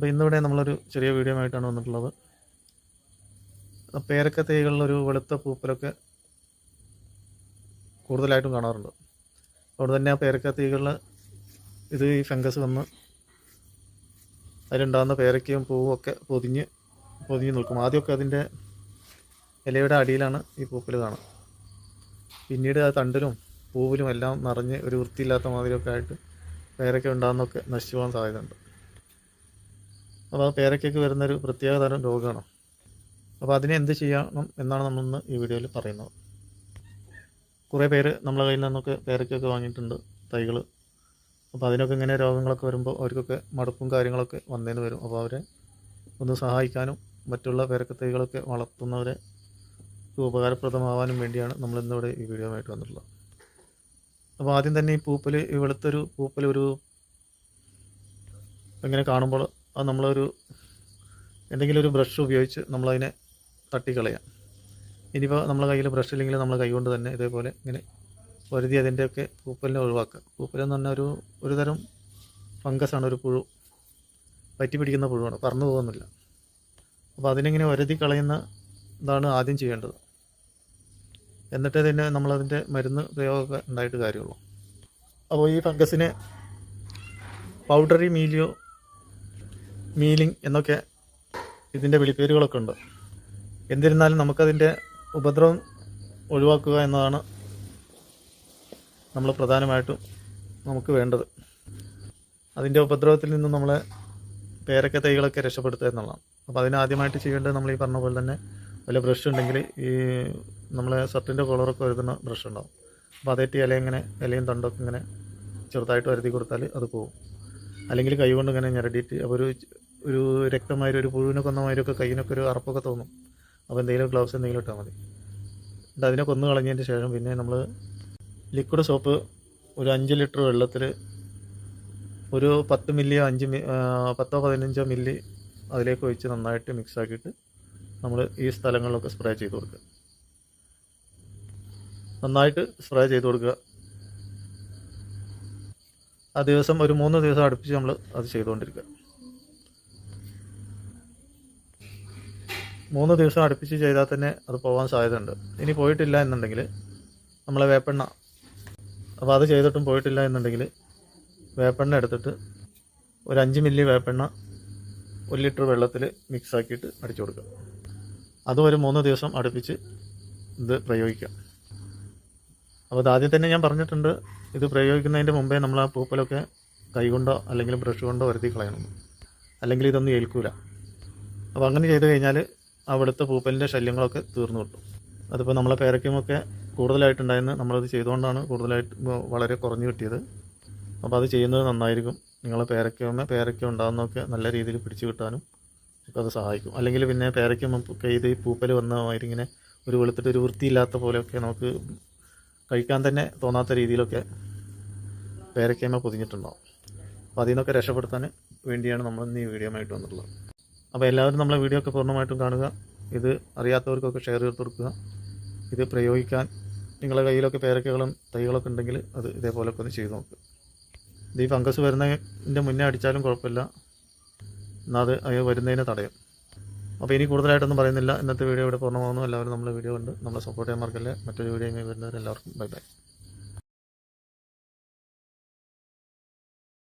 അപ്പോൾ ഇന്നിവിടെ നമ്മളൊരു ചെറിയ വീഡിയോ ആയിട്ടാണ് വന്നിട്ടുള്ളത്. പേരക്ക തൈകളിലൊരു വെളുത്ത പൂപ്പലൊക്കെ കൂടുതലായിട്ടും കാണാറുണ്ട്. അതുകൊണ്ട് തന്നെ ആ പേരക്ക തൈകളിൽ ഇത് ഈ ഫംഗസ് വന്ന് അതിലുണ്ടാകുന്ന പേരക്കയും പൂവും ഒക്കെ പൊതിഞ്ഞ് പൊതിഞ്ഞ് നിൽക്കും. ആദ്യമൊക്കെ അതിന്റെ ഇലയുടെ അടിയിലാണ് ഈ പൂപ്പൽ കാണുക. പിന്നീട് ആ തണ്ടിലും പൂവിലും എല്ലാം നിറഞ്ഞ് ഒരു വൃത്തിയില്ലാത്ത മാതിരിയൊക്കെ ആയിട്ട് പേരക്ക ഉണ്ടാകുന്നൊക്കെ നശിച്ചു പോകാൻ സാധ്യതയുണ്ട്. അപ്പോൾ ആ പേരയ്ക്കൊക്കെ വരുന്നൊരു പ്രത്യേക തരം രോഗമാണ് അപ്പോൾ അതിനെ എന്ത് ചെയ്യണം എന്നാണ് നമ്മളിന്ന് ഈ വീഡിയോയിൽ പറയുന്നത്. കുറേ പേര് നമ്മളെ കയ്യിൽ നിന്നൊക്കെ പേരയ്ക്കൊക്കെ വാങ്ങിയിട്ടുണ്ട് തൈകൾ അപ്പോൾ അതിനൊക്കെ ഇങ്ങനെ രോഗങ്ങളൊക്കെ വരുമ്പോൾ അവർക്കൊക്കെ മടുപ്പും കാര്യങ്ങളൊക്കെ വന്നതിന് വരും. അപ്പോൾ അവരെ ഒന്ന് സഹായിക്കാനും മറ്റുള്ള പേരക്ക തൈകളൊക്കെ വളർത്തുന്നവരെ ഉപകാരപ്രദമാവാനും വേണ്ടിയാണ് നമ്മൾ ഇന്നിവിടെ ഈ വീഡിയോ ആയിട്ട് വന്നിട്ടുള്ളത്. അപ്പോൾ ആദ്യം തന്നെ ഈ പൂപ്പൽ ഈ വെളുത്തൊരു പൂപ്പൽ ഒരു ഇങ്ങനെ കാണുമ്പോൾ അത് നമ്മളൊരു എന്തെങ്കിലും ഒരു ബ്രഷ് ഉപയോഗിച്ച് നമ്മളതിനെ തട്ടിക്കളയാം. ഇനിയിപ്പോൾ നമ്മളെ കയ്യിൽ ബ്രഷ് ഇല്ലെങ്കിൽ നമ്മൾ കൈകൊണ്ട് തന്നെ ഇതേപോലെ ഇങ്ങനെ വരുതി അതിന്റെയൊക്കെ പൂപ്പലിനെ ഒഴിവാക്കുക. പൂപ്പലെന്ന് പറഞ്ഞാൽ ഒരു ഒരു തരം ഫംഗസാണ് ഒരു പുഴു. പറ്റി പിടിക്കുന്ന പുഴുവാണ് പറന്നു പോകുന്നില്ല. അപ്പോൾ അതിനിങ്ങനെ വരുതി കളയുന്ന ഇതാണ് ആദ്യം ചെയ്യേണ്ടത്. എന്നിട്ട് തന്നെ നമ്മളതിന്റെ മരുന്ന് പ്രയോഗമൊക്കെ ഉണ്ടായിട്ട് കാര്യമുള്ളൂ. അപ്പോൾ ഈ ഫംഗസിനെ പൗഡറി മീലിയോ മീലിംഗ് എന്നൊക്കെ ഇതിന്റെ വിളിപ്പേരുകളൊക്കെ ഉണ്ട്. എന്നിരുന്നാലും നമുക്കതിന്റെ ഉപദ്രവം ഒഴിവാക്കുക എന്നതാണ് നമ്മൾ പ്രധാനമായിട്ടും നമുക്ക് വേണ്ടത്. അതിന്റെ ഉപദ്രവത്തിൽ നിന്നും നമ്മളെ പേരക്ക തൈകളൊക്കെ രക്ഷപ്പെടുത്തുക എന്നുള്ളതാണ്. അപ്പോൾ അതിനാദ്യമായിട്ട് ചെയ്യേണ്ടത് നമ്മൾ ഈ പറഞ്ഞ പോലെ തന്നെ വല്ല ബ്രഷ് ഉണ്ടെങ്കിൽ ഈ നമ്മളെ ഷർട്ടിന്റെ കോളറൊക്കെ വരുന്ന ബ്രഷ് ഉണ്ടാവും. അപ്പോൾ അതേറ്റ് ഇല ഇങ്ങനെ ഇലയും തണ്ടൊക്കെ ഇങ്ങനെ ചെറുതായിട്ട് വരുത്തി കൊടുത്താൽ അത് പോകും അല്ലെങ്കിൽ കൈ കൊണ്ട് ഇങ്ങനെ ഞെരടിയിട്ട് അപ്പോൾ ഒരു ഒരു രക്തമായ ഒരു പുഴുവിനെ കൊന്ന കയ്യിനൊക്കെ ഒരു അറപ്പൊക്കെ തോന്നും. അപ്പോൾ എന്തെങ്കിലും ഗ്ലൗസ് എന്തെങ്കിലും ഇട്ടാൽ മതി. എന്നിട്ട് അതിനെ കൊന്നു കളഞ്ഞതിന് ശേഷം പിന്നെ നമ്മൾ ലിക്വിഡ് സോപ്പ് ഒരു അഞ്ച് ലിറ്റർ വെള്ളത്തിൽ ഒരു പത്ത് മില്ലിയോ അഞ്ച് പത്തോ പതിനഞ്ചോ മില്ലി അതിലേക്ക് ഒഴിച്ച് നന്നായിട്ട് മിക്സ് ആക്കിയിട്ട് നമ്മൾ ഈ സ്ഥലങ്ങളിലൊക്കെ സ്പ്രേ ചെയ്ത് കൊടുക്കുക. നന്നായിട്ട് സ്പ്രേ ചെയ്ത് കൊടുക്കുക. ആ ദിവസം ഒരു മൂന്ന് ദിവസം അടുപ്പിച്ച് നമ്മൾ അത് ചെയ്തുകൊണ്ടിരിക്കുക. മൂന്ന് ദിവസം അടുപ്പിച്ച് ചെയ്താൽ തന്നെ അത് പോകാൻ സാധ്യതയുണ്ട്. ഇനി പോയിട്ടില്ല എന്നുണ്ടെങ്കിൽ നമ്മളെ വേപ്പെണ്ണ. അപ്പോൾ അത് ചെയ്തിട്ടും പോയിട്ടില്ല എന്നുണ്ടെങ്കിൽ വേപ്പെണ്ണ എടുത്തിട്ട് ഒരു അഞ്ച് മില്ലി വേപ്പെണ്ണ ഒരു ലിറ്റർ വെള്ളത്തിൽ മിക്സ് ആക്കിയിട്ട് അടിച്ചു കൊടുക്കുക. അതും ഒരു മൂന്ന് ദിവസം അടുപ്പിച്ച് ഇത് പ്രയോഗിക്കാം അപ്പോൾ ആദ്യം തന്നെ ഞാൻ പറഞ്ഞിട്ടുണ്ട് ഇത് പ്രയോഗിക്കുന്നതിന്റെ മുമ്പേ നമ്മൾ ആ പൂപ്പലൊക്കെ കൈകൊണ്ടോ അല്ലെങ്കിൽ ബ്രഷ് കൊണ്ടോ വരുത്തി കളയണം. അല്ലെങ്കിൽ ഇതൊന്നും ഏൽക്കൂല. അപ്പോൾ അങ്ങനെ ചെയ്ത് കഴിഞ്ഞാൽ അവിടുത്തെ പൂപ്പലിന്റെ ശല്യങ്ങളൊക്കെ തീർന്നു കിട്ടും. അതിപ്പോൾ നമ്മളെ പേരയ്ക്കുമൊക്കെ കൂടുതലായിട്ടുണ്ടായിരുന്നു നമ്മളത് ചെയ്തുകൊണ്ടാണ് കൂടുതലായിട്ട് വളരെ കുറഞ്ഞു കിട്ടിയത്. അപ്പോൾ അത് ചെയ്യുന്നത് നന്നായിരിക്കും. നിങ്ങളെ പേരയ്ക്കുമ്മ പേരയ്ക്ക ഉണ്ടാകുന്നതൊക്കെ നല്ല രീതിയിൽ പിടിച്ചു കിട്ടാനും ഒക്കെ അത് സഹായിക്കും. അല്ലെങ്കിൽ പിന്നെ പേരയ്ക്കുമ്മ ഇത് ഈ പൂപ്പൽ വന്ന മാതിരി ഇങ്ങനെ ഒരു വെളുത്തിട്ട് ഒരു വൃത്തിയില്ലാത്ത പോലെയൊക്കെ നമുക്ക് കഴിക്കാൻ തന്നെ തോന്നാത്ത രീതിയിലൊക്കെ പേരയ്ക്കമ്മ പൊതിഞ്ഞിട്ടുണ്ടാവും. അപ്പോൾ അതിൽ നിന്നൊക്കെ രക്ഷപ്പെടുത്താൻ വേണ്ടിയാണ് നമ്മൾ ഇന്ന് ഈ വീഡിയോ ആയിട്ട് വന്നിട്ടുള്ളത്. അപ്പോൾ എല്ലാവരും നമ്മളെ വീഡിയോ ഒക്കെ പൂർണമായിട്ടും കാണുക. ഇത് അറിയാത്തവർക്കൊക്കെ ഷെയർ ചെയ്ത് കൊടുക്കുക. ഇത് പ്രയോഗിക്കാൻ നിങ്ങളുടെ കയ്യിലൊക്കെ പേരക്കകളും തൈകളൊക്കെ ഉണ്ടെങ്കിൽ അത് ഇതേപോലൊക്കെ ഒന്ന് ചെയ്ത് നോക്കുക ഇത് ഈ ഫംഗസ് വരുന്നതിന്റെ മുന്നേ അടിച്ചാലും കുഴപ്പമില്ല. എന്നാൽ അത് അത് വരുന്നതിനെ തടയും. അപ്പോൾ ഇനി കൂടുതലായിട്ടൊന്നും പറയുന്നില്ല. ഇന്നത്തെ വീഡിയോ ഇവിടെ പൂർണമാകുന്നു എല്ലാവരും നമ്മളെ വീഡിയോ ഉണ്ട് നമ്മളെ സപ്പോർട്ട് ചെയ്യാൻ മറക്കല്ലേ. മറ്റൊരു വീഡിയോ വരുന്നവരെല്ലാവർക്കും ബൈ ബൈ